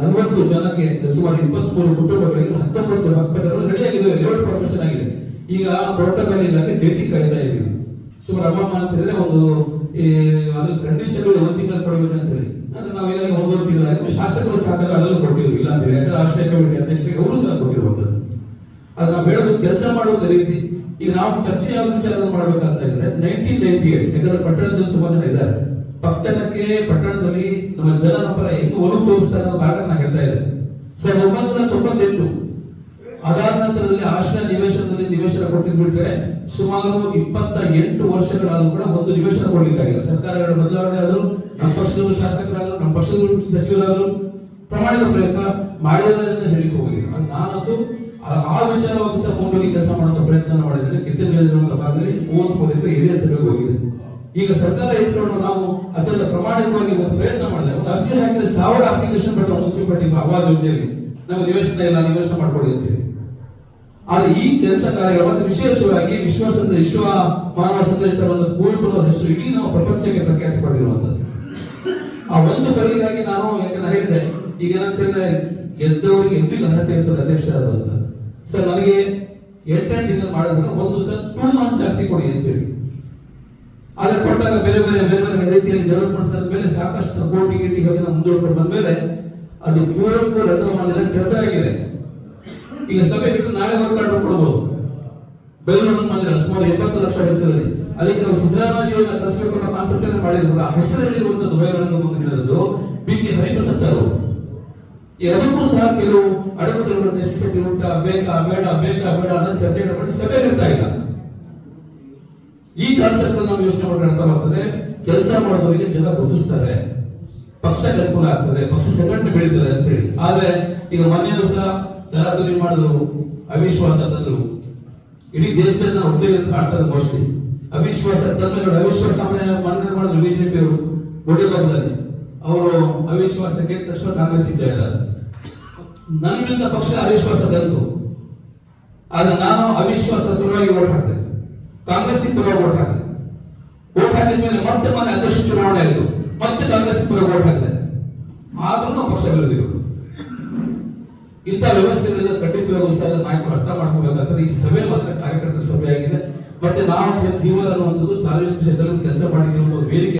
ನಲವತ್ತು ಜನಕ್ಕೆ ಸುಮಾರು ಇಪ್ಪತ್ಮೂರು ಕುಟುಂಬಗಳಿಗೆ ಹತ್ತೊಂಬತ್ತು ಹಕ್ಕುಪತ್ರಗಳು ರೆಡಿಯಾಗಿದ್ದಾವೆ ಲೇಔಟ್ ಫಾರ್ಮೇಶನ್ ಆಗಿದೆ. ಈಗ ಪ್ರೋಟೋಕಾಲ್ ಇಲಾಖೆ ಡೇಟಿಂಗ್ ಕರೀತಾ ಇದ್ದೀವಿ ಸುಮಾರು ಅಮ್ಮಮ್ಮ ಅಂತ ಹೇಳಿದ್ರೆ ಒಂದು ಅದ್ರ ಕಂಡೀಷನ್ ಒಂದು ತಿಂಗಳು ಅಂತ ಹೇಳಿ. ಅಂದ್ರೆ ನಾವು ಈಗಾಗಲೇ ಒಂದೂವರೆ ತಿಂಗಳಾಗಿ ಶಾಸಕರು ಸಾಕಾಗ ಅದನ್ನು ಕೊಟ್ಟಿದ್ರು. ಇಲ್ಲ ಅಂತ ಹೇಳಿ. ಯಾಕಂದ್ರೆ ರಾಷ್ಟ್ರೀಯ ಕಮಿಟಿ ಅಧ್ಯಕ್ಷರಿಗೆ ಅವರು ಸಹ ಕೊಟ್ಟಿರುವಂತದ್ದು ಅದು ನಾವು ಹೇಳೋದು ಕೆಲಸ ಮಾಡುವಂತ ರೀತಿ. ಈಗ ನಾವು ಚರ್ಚೆ ಯಾವ ವಿಚಾರದಲ್ಲಿ ಮಾಡ್ಬೇಕಂತ ಇದ್ರೆ ನೈನ್ಟೀನ್ ನೈನ್ಟಿ ಏಟ್ ಯಾಕಂದ್ರೆ ಪಟ್ಟಣದಲ್ಲಿ ತುಂಬಾ ಜನ ಇದ್ದಾರೆ. ಪಟ್ಟಣಕ್ಕೆ, ಪಟ್ಟಣದಲ್ಲಿ ನಮ್ಮ ಜನ ಪರ ಹೆಂಗ್ ಒಲವು ತೋರಿಸ್ತಾರೆ ಅನ್ನೋ ಕಾರಣ ಹೇಳ್ತಾ ಇದ್ದೆ ಸಾವಿರದ ಒಂಬೈನೂರ ತೊಂಬತ್ತೆಂಟು. ಅದಾದ ನಂತರದಲ್ಲಿ ಆಶ್ರಯ ನಿವೇಶನದಲ್ಲಿ ನಿವೇಶನ ಕೊಟ್ಟಿದ್ಬಿಟ್ರೆ ಸುಮಾರು ಇಪ್ಪತ್ತ ಎಂಟು ವರ್ಷಗಳಾದ್ರೂ ಕೂಡ ಒಂದು ನಿವೇಶನ ಕೊಡ್ಲಿಕ್ಕಾಗಿಲ್ಲ. ಸರ್ಕಾರಗಳ ಬದಲಾವಣೆ ಆದರೂ, ನಮ್ಮ ಪಕ್ಷದವರು ಶಾಸಕರಾದ್ರು, ನಮ್ಮ ಪಕ್ಷದವರು ಸಚಿವರಾದ್ರು ಪ್ರಮಾಣದ ಪ್ರಯತ್ನ ಮಾಡಿರೋದನ್ನ ಹೇಳಿಕ್ ಹೋಗಲಿಲ್ಲ ನಾನಂತೂ ಆ- ವಿಚಾರವಾಗಿ ಸಹ ಮುಂದೋಗಿ ಕೆಲಸ ಮಾಡುವಂತ ಪ್ರಯತ್ನ ಮಾಡಿದ್ದೇನೆ. ಕಿತ್ತೂರಿನಲ್ಲಿರುವಂತಹ ಭಾಗದಲ್ಲಿ ಮೂವತ್ತು ಮೂರು ಎಕರೆ ಹಿರಿಯ ಹೋಗಿದೆ ಈಗ ಸರ್ಕಾರ ಇಟ್ಕೊಂಡು ನಾವು? ಅತ್ಯಂತ ಪ್ರಮಾಣಿಕವಾಗಿ ಒಂದು ಪ್ರಯತ್ನ ಮಾಡಿದೆ. ಒಂದು ಅರ್ಜಿ ಹಾಕಿದ್ರೆ ಸಾವಿರ ಅಪ್ಲಿಕೇಶನ್ ಬಟ್ ಮುನ್ಸಿಪಾಲಿಟಿ ಆವಾಸ್ ಯೋಜನೆಯಲ್ಲಿ. ನಮಗೆ ನಿವೇಶನ ಇಲ್ಲ ನಿವೇಶನ ಮಾಡ್ಕೊಡಿ ಅಂತೇಳಿ ಆದ್ರೆ ಈ ಕೆಲಸ ಕಾರ್ಯಗಳು ಮತ್ತೆ ವಿಶೇಷವಾಗಿ ವಿಶ್ವಾಸದ ವಿಶ್ವ ಮಾನವ ಒಂದು ಕುವೆಂಪುರವರ ಹೆಸರು ಇಡೀ ನಾವು ಪ್ರಪಂಚಕ್ಕೆ ಪ್ರಖ್ಯಾತಿ ಪಡೆದಿರುವಂತದ್ದು ಆ ಒಂದು ಫೈಲಿಗಾಗಿ ನಾನು ಯಾಕಂದ್ರೆ ಹೇಳಿದೆ, ಈಗ ಏನಂತ ಹೇಳಿದ್ರೆ ಎದ್ದವರಿಗೆ ಎಲ್ಲಿಗೂ ಅರ್ಹತೆ ಇರ್ತದೆ ಅಧ್ಯಕ್ಷ ಅಂತ ಸರ್, ನನಗೆ ಎಂಟೆಂಟ್ ತಿಂಗಳು ಮಾಡಿದ್ರೆ ಒಂದು ಸರ್ ಟೂ ಮಂತ್ಸ್ ಜಾಸ್ತಿ ಕೊಡಿ ಅಂತ ಹೇಳಿ ಆದ್ರೆ ಕೊಟ್ಟಾಗ ಬೇರೆ ಬೇರೆ ಬೇರೆ ಬೇರೆ ರೀತಿಯಲ್ಲಿ ಡೆವಲಪ್ಮೆಂಟ್ಸ್ ಮೇಲೆ ಸಾಕಷ್ಟು ಕೋಟಿ ಗೀಟಿ ಹೋಗಿ ನಾವು ಮುಂದೂಡ್ಕೊಂಡು ಬಂದ್ಮೇಲೆ ಅದು ಕುವೆಂಪು ರತ್ನ ಮಾಡಿದ್ರೆ ಕೆಟ್ಟದಾಗಿದೆ ಆಗಿದೆ. ಈಗ ಸಭೆ ಬಿಟ್ಟು ನಾಳೆ ವರ್ಕ್ ಕೊಡ್ಬೋದು. ಬೆಂಗಳೂರು ಮಂದಿರ ಸುಮಾರು ಎಪ್ಪತ್ತು ಲಕ್ಷ ವೆಚ್ಚದಲ್ಲಿ ಅದಕ್ಕೆ ನಾವು ಸಿದ್ದರಾಮಯ್ಯಜಿಯವರನ್ನ ಕಲಿಸಬೇಕು ಅನ್ನೋ ಕಾನ್ಸೆಪ್ಟ್ ಆ ಹೆಸರಲ್ಲಿರುವಂತದ್ದು ಬೈರಣಂಗ ಮಂದಿರದ್ದು ಬಿ ಕೆ ಹರಿಪ್ರಸಾದ್ ಸರ್ ಅದಕ್ಕೂ ಸಹ ಕೆಲವು ಅಡಗುದಗಳ ನೆಸೆಸಿಟಿ ಉಂಟಾ, ಬೇಕಾ, ಬೇಡ ಬೇಕಾ, ಬೇಡ ಅನ್ನೋ ಚರ್ಚೆಯನ್ನು ಮಾಡಿ ಸಭೆ ಇರ್ತಾ ಇಲ್ಲ. ಈ ಕಾನ್ಸೆಪ್ಟ್ ನಾವು ಯೋಚನೆ ಮಾಡಿದ್ರೆ ಅರ್ಥ ಬರ್ತದೆ ಕೆಲಸ ಮಾಡೋದವರಿಗೆ ಜನ ಗುರುತಿಸ್ತಾರೆ. ಪಕ್ಷ ಅನುಕೂಲ ಆಗ್ತದೆ. ಪಕ್ಷ ಸಂಘಟನೆ ಬೆಳೀತದೆ ಅಂತ ಹೇಳಿ. ಆದ್ರೆ ಈಗ ಮೊನ್ನೆನೂ ಸಹ ತರಾತುರಿ ಮಾಡಿದ್ರು. ಅವಿಶ್ವಾಸ ತಂದ್ರು. ಇಡೀ ದೇಶದಲ್ಲಿ ನಾವು ಒಬ್ಬ ಆಡ್ತಾರೆ ಮೋಸ್ಟ್ಲಿ ಅವಿಶ್ವಾಸ ತಂದ ನೋಡಿ, ಅವಿಶ್ವಾಸ ಮನ್ನಣೆ ಮಾಡಿದ್ರು ಬಿಜೆಪಿ ಅವರು ಗುಡ್ಡೆಬಾಬದಲ್ಲಿ ಅವರು ಅವಿಶ್ವಾಸಕ್ಕೆ ತಕ್ಷಣ ಕಾಂಗ್ರೆಸ್ ಜಾಯ್ನ್ ನನ್ನಿಂದ ಪಕ್ಷ ಅವಿಶ್ವಾಸ ತಂತು. ಆದ್ರೆ ನಾನು ಅವಿಶ್ವಾಸ ಪರವಾಗಿ ಓಟ್ ಹಾಕಿದೆ. ಕಾಂಗ್ರೆಸ್ ಪುರ ಓಟ್ ಹಾಕಿದೆ. ಓಟ್ ಹಾಕಿದ ಮೇಲೆ ಮತ್ತೆ ಮೊನ್ನೆ ಅಧ್ಯಕ್ಷ ಚುನಾವಣೆ ಆಯಿತು. ಮತ್ತೆ ಕಾಂಗ್ರೆಸ್ ಪರವಾಗಿ ಓಟ್ ಹಾಕಿದೆ. ಆದ್ರೂ ಪಕ್ಷ ಬೆಳೆದಿರು ಇಂಥ ವ್ಯವಸ್ಥೆಗಳಿಂದ ಖಂಡಿತವಾಗೂ ಸಹ ನಾಯಕರು ಅರ್ಥ ಮಾಡ್ಕೋಬೇಕಾಗ್ತದೆ. ಈ ಸಭೆ ಮಾತ್ರ ಕಾರ್ಯಕರ್ತರ ಸಭೆ ಆಗಿದೆ ಮತ್ತೆ ನಾವು ಜೀವನ ಅನ್ನುವಂಥದ್ದು ಸಾರ್ವಜನಿಕ ಕ್ಷೇತ್ರದಲ್ಲಿ ಕೆಲಸ ಮಾಡಿರುವಂತಹ ವೇದಿಕೆ